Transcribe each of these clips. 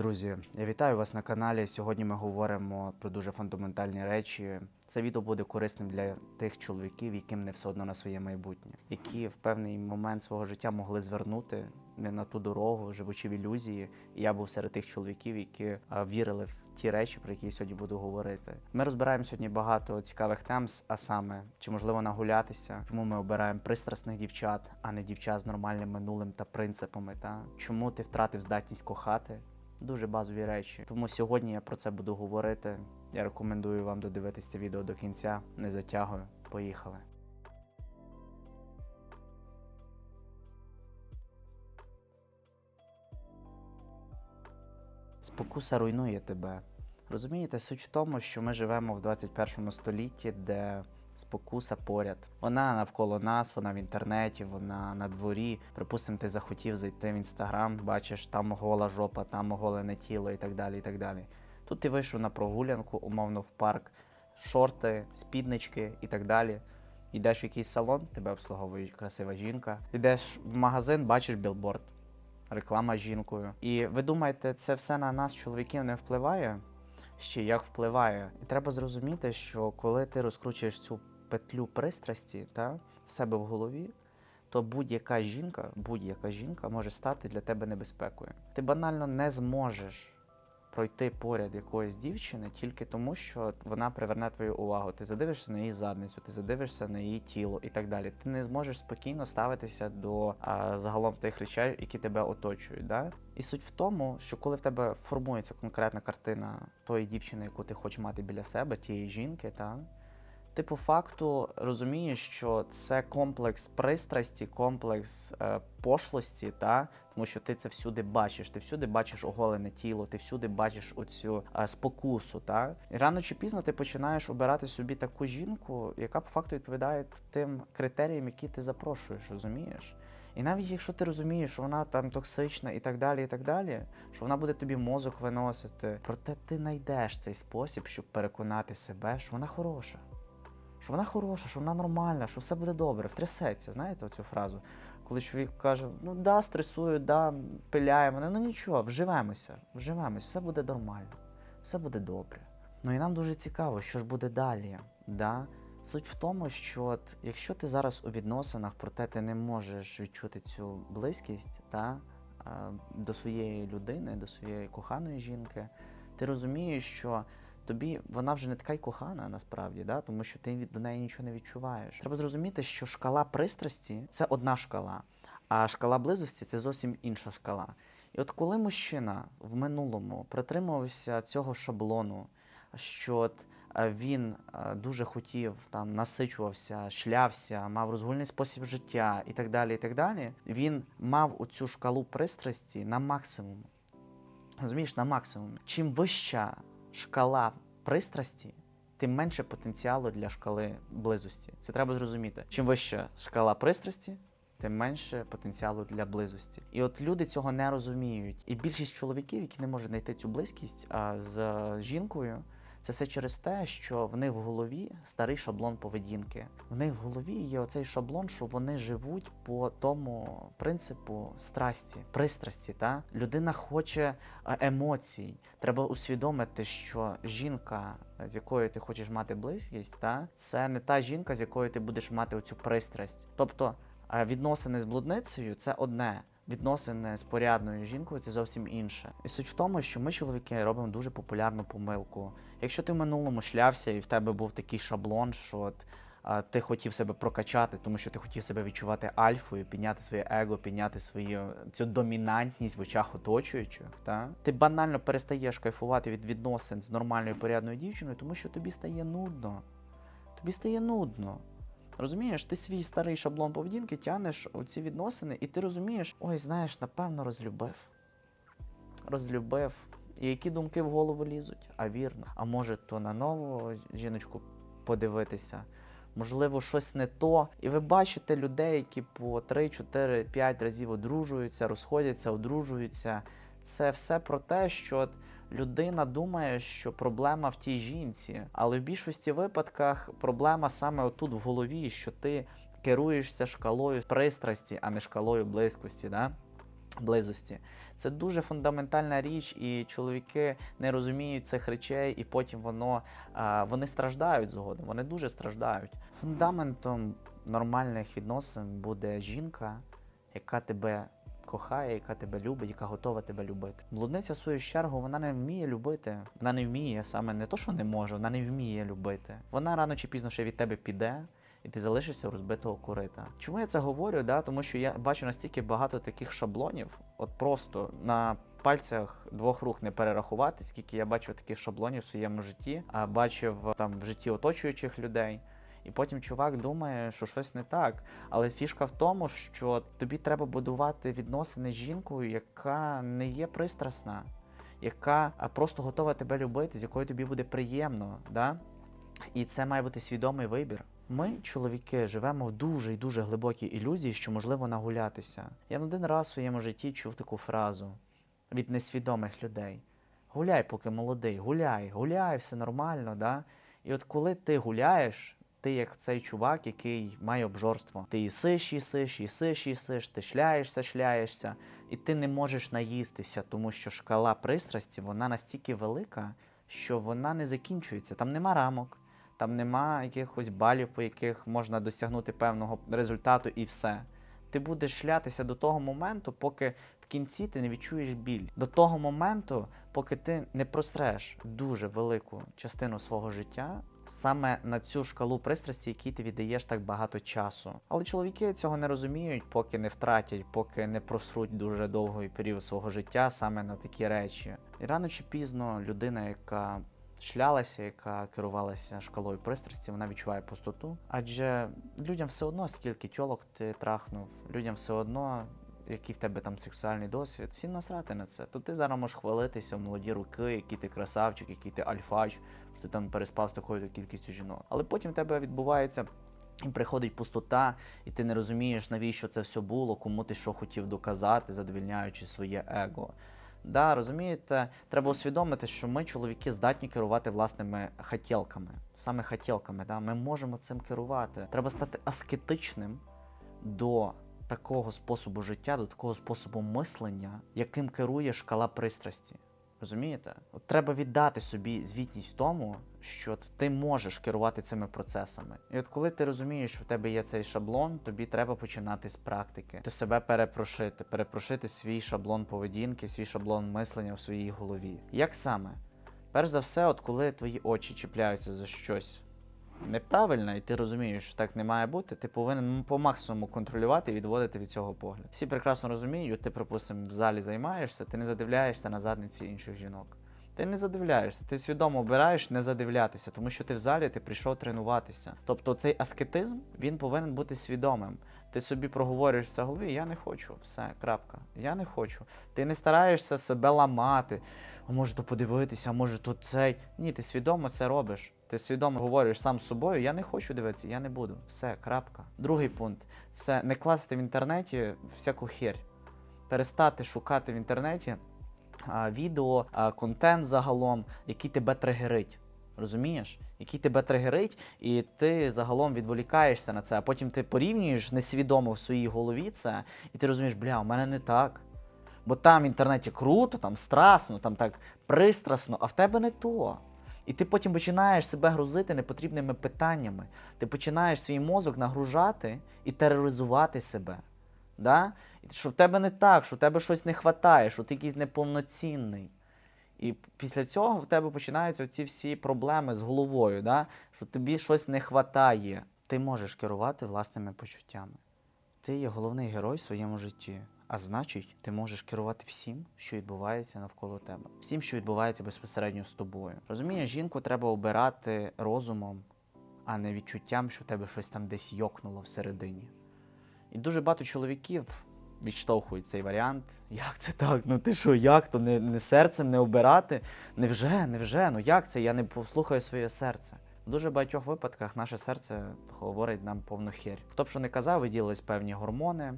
Друзі, я вітаю вас на каналі. Сьогодні ми говоримо про дуже фундаментальні речі. Це відео буде корисним для тих чоловіків, яким не все одно на своє майбутнє, які в певний момент свого життя могли звернути не на ту дорогу, живучи в ілюзії. І я був серед тих чоловіків, які вірили в ті речі, про які я сьогодні буду говорити. Ми розбираємо сьогодні багато цікавих тем, а саме чи можливо нагулятися, чому ми обираємо пристрасних дівчат, а не дівчат з нормальним минулим та принципами. Та чому ти втратив здатність кохати? Дуже базові речі. Тому сьогодні я про це буду говорити. Я рекомендую вам додивитися це відео до кінця. Не затягую. Поїхали. Спокуса руйнує тебе. Розумієте, суть в тому, що ми живемо в 21 столітті, де спокуса поряд. Вона навколо нас, вона в інтернеті, вона на дворі. Припустимо, ти захотів зайти в інстаграм, бачиш, там гола жопа, там оголене тіло і так далі. і так далі. Тут ти вийшов на прогулянку, умовно в парк, шорти, спіднички і так далі. Йдеш в якийсь салон, тебе обслуговує красива жінка. Йдеш в магазин, бачиш білборд, реклама з жінкою. І ви думаєте, це все на нас, чоловіків, не впливає? Ще як впливає. І треба зрозуміти, що коли ти розкручуєш цю петлю пристрасті та, в себе в голові, то будь-яка жінка, будь-яка жінка може стати для тебе небезпекою. Ти банально не зможеш пройти поряд якоїсь дівчини тільки тому, що вона приверне твою увагу. Ти задивишся на її задницю, ти задивишся на її тіло і так далі. Ти не зможеш спокійно ставитися до а, загалом тих речей, які тебе оточують. Да? І суть в тому, що коли в тебе формується конкретна картина тої дівчини, яку ти хочеш мати біля себе, тієї жінки, та ти по факту розумієш, що це комплекс пристрасті, комплекс е, пошлості, та тому що ти це всюди бачиш. Ти всюди бачиш оголене тіло, ти всюди бачиш оцю е, спокусу. Та і рано чи пізно ти починаєш обирати собі таку жінку, яка по факту відповідає тим критеріям, які ти запрошуєш, розумієш? І навіть якщо ти розумієш, що вона там токсична і так далі, і так далі, що вона буде тобі мозок виносити, проте ти знайдеш цей спосіб, щоб переконати себе, що вона хороша. Що вона хороша, що вона нормальна, що все буде добре, втрясеться. Знаєте оцю фразу? Коли чоловік каже: ну да, стресую, да, пиляє мене, ну нічого, вживемося, вживемося, все буде нормально, все буде добре. Ну і нам дуже цікаво, що ж буде далі. Да? Суть в тому, що от, якщо ти зараз у відносинах, проте ти не можеш відчути цю близькість та, а, до своєї людини, до своєї коханої жінки, ти розумієш, що тобі вона вже не така й кохана насправді, да? тому що ти до неї нічого не відчуваєш. Треба зрозуміти, що шкала пристрасті це одна шкала, а шкала близості це зовсім інша шкала. І от коли мужчина в минулому притримувався цього шаблону, що от е, він е, дуже хотів там насичувався, шлявся, мав розгульний спосіб життя і так далі. і так далі, Він мав оцю шкалу пристрасті на максимум. Розумієш, на максимум. Чим вища шкала пристрасті, тим менше потенціалу для шкали близості. Це треба зрозуміти. Чим вища шкала пристрасті, тим менше потенціалу для близості. І от люди цього не розуміють. І більшість чоловіків, які не можуть знайти цю близькість а, з жінкою, це все через те, що в них в голові старий шаблон поведінки. В них в голові є оцей шаблон, що вони живуть по тому принципу страсті, пристрасті. Та людина хоче е, емоцій. Треба усвідомити, що жінка, з якою ти хочеш мати близькість, та це не та жінка, з якою ти будеш мати оцю пристрасть. Тобто е, відносини з блудницею це одне. Відносини з порядною жінкою це зовсім інше. І суть в тому, що ми, чоловіки, робимо дуже популярну помилку. Якщо ти в минулому шлявся і в тебе був такий шаблон, що от, а, ти хотів себе прокачати, тому що ти хотів себе відчувати альфою, підняти своє его, підняти свою цю домінантність в очах оточуючих, та? ти банально перестаєш кайфувати від відносин з нормальною порядною дівчиною, тому що тобі стає нудно. Тобі стає нудно. Розумієш, ти свій старий шаблон поведінки тянеш у ці відносини, і ти розумієш, ой, знаєш, напевно, розлюбив. Розлюбив. І які думки в голову лізуть? А вірно. А може, то на нову жіночку подивитися. Можливо, щось не то. І ви бачите людей, які по 3, 4, 5 разів одружуються, розходяться, одружуються. Це все про те, що людина думає, що проблема в тій жінці, але в більшості випадках проблема саме отут в голові, що ти керуєшся шкалою пристрасті, а не шкалою близькості. Да? близості. Це дуже фундаментальна річ, і чоловіки не розуміють цих речей, і потім воно вони страждають згодом. Вони дуже страждають. Фундаментом нормальних відносин буде жінка, яка тебе кохає, яка тебе любить, яка готова тебе любити. Блудниця, в свою чергу, вона не вміє любити. Вона не вміє саме не то, що не може, вона не вміє любити. Вона рано чи пізно ще від тебе піде. І ти залишишся розбитого корита. Чому я це говорю? Да? Тому що я бачу настільки багато таких шаблонів, от просто на пальцях двох рук не перерахувати, скільки я бачив таких шаблонів в своєму житті, а бачив там в житті оточуючих людей. І потім чувак думає, що щось не так. Але фішка в тому, що тобі треба будувати відносини з жінкою, яка не є пристрасна, яка просто готова тебе любити, з якою тобі буде приємно. Да? І це має бути свідомий вибір. Ми, чоловіки, живемо в дуже і дуже глибокій ілюзії, що можливо нагулятися. Я не один раз в своєму житті чув таку фразу від несвідомих людей: гуляй, поки молодий, гуляй, гуляй, все нормально, да? І от коли ти гуляєш, ти як цей чувак, який має обжорство. Ти їсиш, їсиш, їсиш, їсиш, ти шляєшся, шляєшся, і ти не можеш наїстися, тому що шкала пристрасті вона настільки велика, що вона не закінчується. Там нема рамок, там нема якихось балів, по яких можна досягнути певного результату, і все. Ти будеш шлятися до того моменту, поки в кінці ти не відчуєш біль. До того моменту, поки ти не просреш дуже велику частину свого життя саме на цю шкалу пристрасті, якій ти віддаєш так багато часу. Але чоловіки цього не розуміють, поки не втратять, поки не просруть дуже довгий період свого життя саме на такі речі. І рано чи пізно людина, яка шлялася, яка керувалася шкалою пристрасті, вона відчуває пустоту. Адже людям все одно, скільки тьолок ти трахнув, людям все одно. Який в тебе там сексуальний досвід, всім насрати на це. То ти зараз можеш хвалитися в молоді руки, який ти красавчик, який ти альфач, що ти там переспав з такою кількістю жінок. Але потім в тебе відбувається і приходить пустота, і ти не розумієш, навіщо це все було, кому ти що хотів доказати, задовільняючи своє его. Да, розумієте, треба усвідомити, що ми, чоловіки, здатні керувати власними хотілками, саме хотілками. Да? Ми можемо цим керувати. Треба стати аскетичним до такого способу життя, до такого способу мислення, яким керує шкала пристрасті. Розумієте? От треба віддати собі звітність тому, що ти можеш керувати цими процесами. І от коли ти розумієш, що в тебе є цей шаблон, тобі треба починати з практики. Ти себе перепрошити, перепрошити свій шаблон поведінки, свій шаблон мислення в своїй голові. Як саме? Перш за все, от коли твої очі чіпляються за щось неправильне, і ти розумієш, що так не має бути, ти повинен ну, по максимуму контролювати і відводити від цього погляд. Всі прекрасно розуміють, ти, припустимо, в залі займаєшся, ти не задивляєшся на задниці інших жінок. Ти не задивляєшся, ти свідомо обираєш не задивлятися, тому що ти в залі ти прийшов тренуватися. Тобто цей аскетизм він повинен бути свідомим. Ти собі проговорюєш це в голові, я не хочу, все, крапка. Я не хочу. Ти не стараєшся себе ламати, а може то подивитися, а може то цей. Ні, ти свідомо це робиш. Ти свідомо говориш сам з собою, я не хочу дивитися, я не буду. Все, крапка. Другий пункт це не класти в інтернеті всяку херь. Перестати шукати в інтернеті а, відео, а, контент загалом, який тебе тригерить. Розумієш? Який тебе тригерить, і ти загалом відволікаєшся на це, а потім ти порівнюєш несвідомо в своїй голові це, і ти розумієш, бля, у мене не так. Бо там в інтернеті круто, там страсно, там так пристрасно, а в тебе не то. І ти потім починаєш себе грузити непотрібними питаннями. Ти починаєш свій мозок нагружати і тероризувати себе. Да? Що в тебе не так, що в тебе щось не вистачає, що ти якийсь неповноцінний. І після цього в тебе починаються ці всі проблеми з головою, да? що тобі щось не вистачає. Ти можеш керувати власними почуттями. Ти є головний герой в своєму житті. А значить, ти можеш керувати всім, що відбувається навколо тебе, всім, що відбувається безпосередньо з тобою. Розумієш, жінку треба обирати розумом, а не відчуттям, що тебе щось там десь йокнуло всередині. І дуже багато чоловіків відштовхують цей варіант. Як це так? Ну ти що, як то не, не серцем не обирати? Невже, невже? Ну як це? Я не послухаю своє серце. В дуже багатьох випадках наше серце говорить нам повну херь. Хто б що не казав, виділились певні гормони,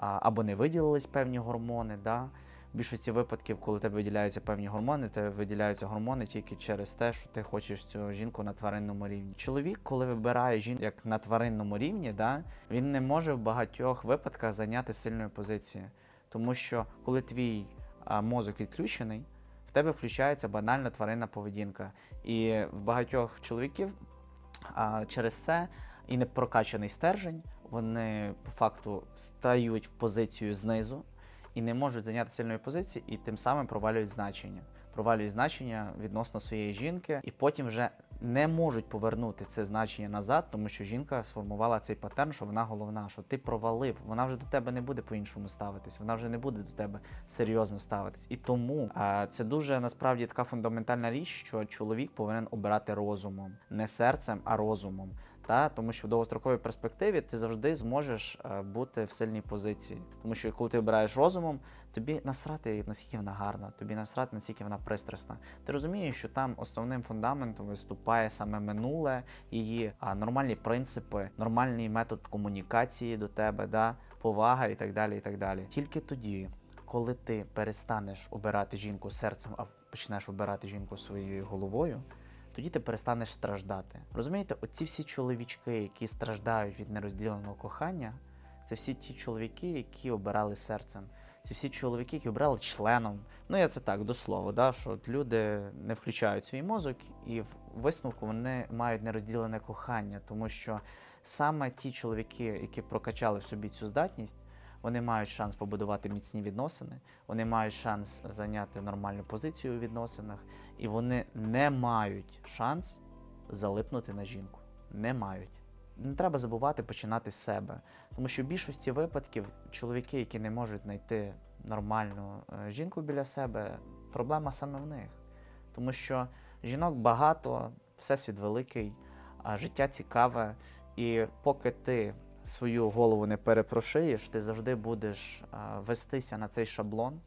або не виділились певні гормони. Да? В більшості випадків, коли тебе виділяються певні гормони, тебе виділяються гормони тільки через те, що ти хочеш цю жінку на тваринному рівні. Чоловік, коли вибирає жінку як на тваринному рівні, да, він не може в багатьох випадках зайняти сильної позиції. Тому що коли твій мозок відключений, в тебе включається банальна тваринна поведінка. І в багатьох чоловіків а, через це і непрокачаний стержень, вони по факту стають в позицію знизу і не можуть зайняти сильної позиції, і тим самим провалюють значення. Провалюють значення відносно своєї жінки, і потім вже не можуть повернути це значення назад, тому що жінка сформувала цей паттерн, що вона головна, що ти провалив, вона вже до тебе не буде по-іншому ставитись, вона вже не буде до тебе серйозно ставитись. І тому а, це дуже насправді така фундаментальна річ, що чоловік повинен обирати розумом, не серцем, а розумом. Та тому що в довгостроковій перспективі ти завжди зможеш е, бути в сильній позиції. Тому що коли ти обираєш розумом, тобі насрати, наскільки вона гарна, тобі насрати, наскільки вона пристрасна. Ти розумієш, що там основним фундаментом виступає саме минуле, її а, нормальні принципи, нормальний метод комунікації до тебе, да, повага і так далі. І так далі. Тільки тоді, коли ти перестанеш обирати жінку серцем, а почнеш обирати жінку своєю головою тоді ти перестанеш страждати. Розумієте, оці всі чоловічки, які страждають від нерозділеного кохання, це всі ті чоловіки, які обирали серцем. Це всі чоловіки, які обирали членом. Ну, я це так до слова, да, що от люди не включають свій мозок, і в висновку вони мають нерозділене кохання, тому що саме ті чоловіки, які прокачали в собі цю здатність, вони мають шанс побудувати міцні відносини, вони мають шанс зайняти нормальну позицію у відносинах, і вони не мають шанс залипнути на жінку. Не мають. Не треба забувати починати з себе. Тому що в більшості випадків чоловіки, які не можуть знайти нормальну е, жінку біля себе, проблема саме в них. Тому що жінок багато, всесвіт великий, життя цікаве, і поки ти свою голову не перепрошиєш, ти завжди будеш вестися на цей шаблон,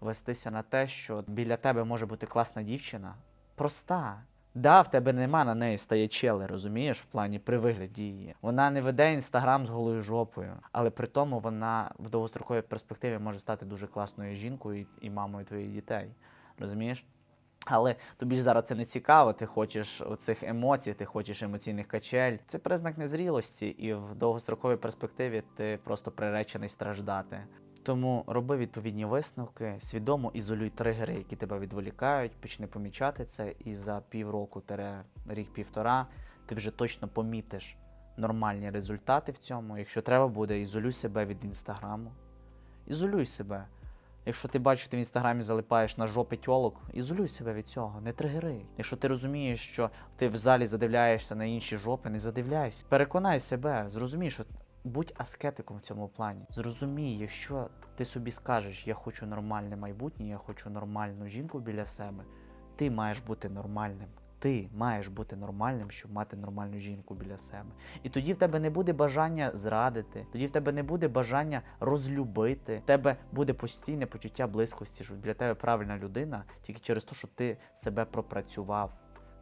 вестися на те, що біля тебе може бути класна дівчина, проста. Да, в тебе нема на неї стає чели, розумієш, в плані при вигляді її. Вона не веде інстаграм з голою жопою, але при тому вона в довгостроковій перспективі може стати дуже класною жінкою і, мамою твоїх дітей. Розумієш? Але тобі ж зараз це не цікаво, ти хочеш оцих емоцій, ти хочеш емоційних качель. Це признак незрілості, і в довгостроковій перспективі ти просто приречений страждати. Тому роби відповідні висновки, свідомо ізолюй тригери, які тебе відволікають, почни помічати це, і за півроку рік-півтора ти вже точно помітиш нормальні результати в цьому. Якщо треба буде, ізолюй себе від інстаграму. Ізолюй себе. Якщо ти бачиш, ти в інстаграмі залипаєш на жопи тьолок, ізолюй себе від цього, не тригери. Якщо ти розумієш, що ти в залі задивляєшся на інші жопи, не задивляйся. Переконай себе, зрозумій, що будь аскетиком в цьому плані. Зрозумій, якщо ти собі скажеш, я хочу нормальне майбутнє, я хочу нормальну жінку біля себе, ти маєш бути нормальним. Ти маєш бути нормальним, щоб мати нормальну жінку біля себе. І тоді в тебе не буде бажання зрадити, тоді в тебе не буде бажання розлюбити. В тебе буде постійне почуття близькості, що для тебе правильна людина тільки через те, що ти себе пропрацював.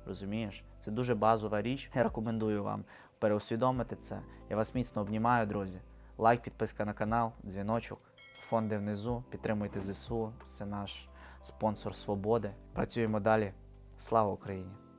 Розумієш? Це дуже базова річ. Я рекомендую вам переусвідомити це. Я вас міцно обнімаю, друзі. Лайк, підписка на канал, дзвіночок, фонди внизу. Підтримуйте ЗСУ. Це наш спонсор свободи. Працюємо далі. Слава Україні!